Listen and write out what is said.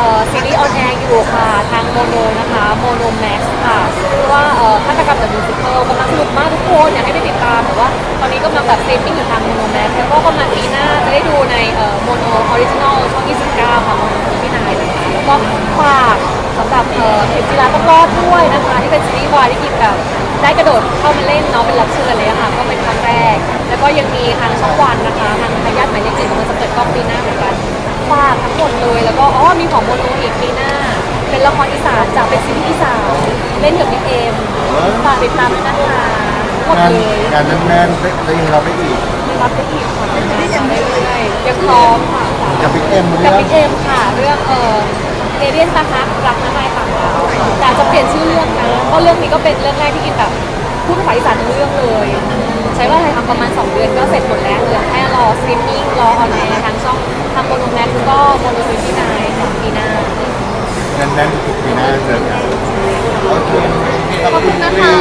อ่อซีรีส์ออนแอร์อยู่ค่ะ ทางโมโนนะคะโมโนแม็กซ์ค่ะชื่อว่าเอ่อฆาตกรรมเดอะมิวสิคลกำลังสนุกมากทุกคนอยากให้ไปติดตามแต่ว่า ตอนนี้กำลังแบบสตรีมมิ่งอยู่ทางโมโนแม็กซ์แล้วก็กำลังปีหน้าจะได้ดูในเอ่อโมโนออริจินอลช่อง 29 ค่ะโมโนที่นายเลยค่ะแล้วก็ฝากสำหรับเอ่อเข็มจีราต้องรอดด้วยนะคะที่เป็นซีรีส์วายที่กินแบบได้กระโดดเข้ามาเล่นเนาะเป็นรับเชิญเลยอะค่ะก็เป็นครั้งแรก แล้วก็ยังมีทางช่องวันนะคะทางทายาทหมายเลขเจ็ดกำลังจะเปิดกล้องปีหน้าเหมือนกันฝากทั้งหมดเลยแล้วก็อ๋อมีของโมโนอีกปีหน้า เป็นละครอีสานจากเป็นซีรีส์อีสานเล่นกับพี่เอมฝากติดตามด้วยนะคะหมดงานเลยงานแน่นๆได้ได้ยินเราไปอีกไม่รับได้อีกค่ะได้เรื่อยๆยังพร้อมค่ะกับบิ๊กเอ็มกัเรื่บองพี่เอมค่ะ เรื่องเออเอเลียนตาฮักรักน้ำลายต่างดาวแต่อาจจะเปลี่ยนชื่อเรื่องนะเพราะเรื่องนี้ก็เป็นเรื่องแรกที่กินแบบพูดภาษาอีสานทั้งเรื่องเลย ใช้เวลาถ่ายทำประมาณ 2 เดือนก็เสร็จหมดแล้วเหลือแค่รอสตรีมมิ่งรอออนแอร์ทางช่องทางโมโนแม็กซ์ก็โมโนทรีที่นายของปีหน้า แน่นๆทุกปีหน้าเจอกัน ขอบคุณนะคะ